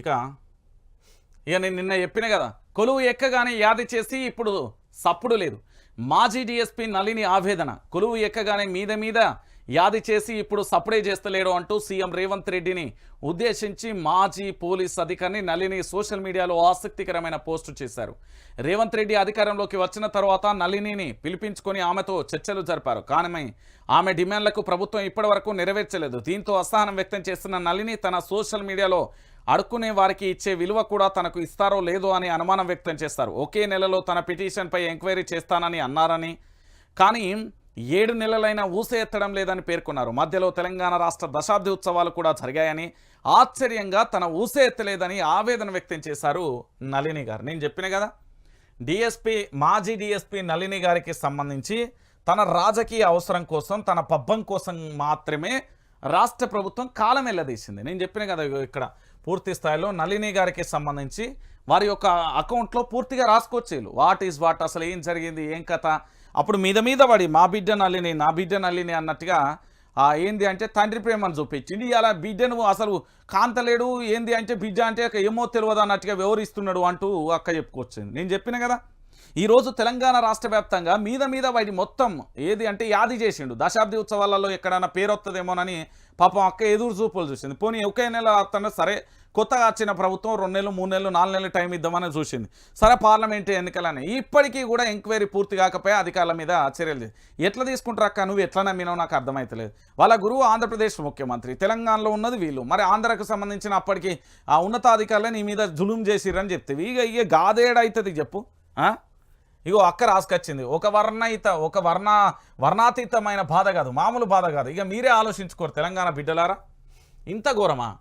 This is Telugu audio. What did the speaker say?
ఇక ఇక నేను నిన్న చెప్పిన కదా కొలువు ఎక్కగానే యాది చేసి ఇప్పుడు సప్పుడు లేదు. మాజీ డిఎస్పీ నళిని ఆవేదన కొలువు ఎక్కగానే మీద మీద యాది చేసి ఇప్పుడు సప్లై చేస్తలేడు అంటూ సీఎం రేవంత్ రెడ్డిని ఉద్దేశించి మాజీ పోలీస్ అధికారిని నళిని సోషల్ మీడియాలో ఆసక్తికరమైన పోస్టు చేశారు. రేవంత్ రెడ్డి అధికారంలోకి వచ్చిన తర్వాత నళినిని పిలిపించుకొని ఆమెతో చర్చలు జరిపారు. కానీ ఆమె డిమాండ్లకు ప్రభుత్వం ఇప్పటివరకు నెరవేర్చలేదు. దీంతో అసహనం వ్యక్తం చేస్తున్న నళిని తన సోషల్ మీడియాలో అడుక్కునే వారికి ఇచ్చే విలువ కూడా తనకు ఇస్తారో లేదో అని అనుమానం వ్యక్తం చేస్తారు. ఒకే నెలలో తన పిటిషన్పై ఎంక్వైరీ చేస్తానని అన్నారని కానీ ఏడు నెలలైనా ఊసే ఎత్తడం లేదని పేర్కొన్నారు. మధ్యలో తెలంగాణ రాష్ట్ర దశాబ్ది ఉత్సవాలు కూడా జరిగాయని ఆశ్చర్యంగా తన ఊసే ఎత్తలేదని ఆవేదన వ్యక్తం చేశారు నళిని గారు. నేను చెప్పిన కదా డిఎస్పి మాజీ డిఎస్పి నళిని గారికి సంబంధించి తన రాజకీయ అవసరం కోసం తన పబ్బం కోసం మాత్రమే రాష్ట్ర ప్రభుత్వం కాలం వెళ్ళదీసింది నేను చెప్పిన కదా ఇగో ఇక్కడ పూర్తి స్థాయిలో నళిని గారికి సంబంధించి వారి యొక్క అకౌంట్లో పూర్తిగా రాసుకొచ్చేళ్ళు వాట్ ఈజ్ వాట్ అసలు ఏం జరిగింది ఏం కథ? అప్పుడు మీద మీద పడి మా బిడ్డ నల్లిని నా బిడ్డ నల్లిని అన్నట్టుగా ఏంది అంటే తండ్రి ప్రేమను చూపించింది. ఇలా బిడ్డను అసలు కాంతలేడు ఏంది అంటే బిడ్డ అంటే ఏమో తెలియదు అన్నట్టుగా వివరిస్తున్నాడు అంటూ అక్క చెప్పుకొచ్చింది. నేను చెప్పిన కదా? ఈరోజు తెలంగాణ రాష్ట్ర వ్యాప్తంగా మీద మీద వాటి మొత్తం ఏది అంటే యాది చేసిండు. దశాబ్ది ఉత్సవాలలో ఎక్కడైనా పేరు వస్తుందేమోనని పాపం అక్క ఎదురు చూపులు చూసింది. పోనీ ఒకే నెల వస్తున్నా సరే కొత్తగా వచ్చిన ప్రభుత్వం రెండు నెలలు మూడు నెలలు నాలుగు నెలలు టైం ఇద్దామని చూసింది. సరే పార్లమెంట్ ఎన్నికలని. ఇప్పటికీ కూడా ఎంక్వైరీ పూర్తి కాకపోయి అధికారుల మీద చర్యలు ఎట్లా తీసుకుంటారు అక్క నువ్వు? ఎట్లా నమ్మినావు? నాకు అర్థమవుతలేదు వాళ్ళ గురువు ఆంధ్రప్రదేశ్ ముఖ్యమంత్రి. తెలంగాణలో ఉన్నది వీళ్ళు. మరి ఆంధ్రకు సంబంధించిన అప్పటికి ఆ ఉన్నతాధికారులే నీ మీద జులుం చేసిరని చెప్తే. ఇక ఇక గాదేడైతుంది చెప్పు. ఇగో అక్క రాసుకొచ్చింది. ఒక వర్ణయిత ఒక వర్ణ వర్ణాతీతమైన బాధ కాదు మామూలు బాధ కాదు. ఇక మీరే ఆలోచించుకోరు తెలంగాణ బిడ్డలారా. ఇంత ఘోరమా?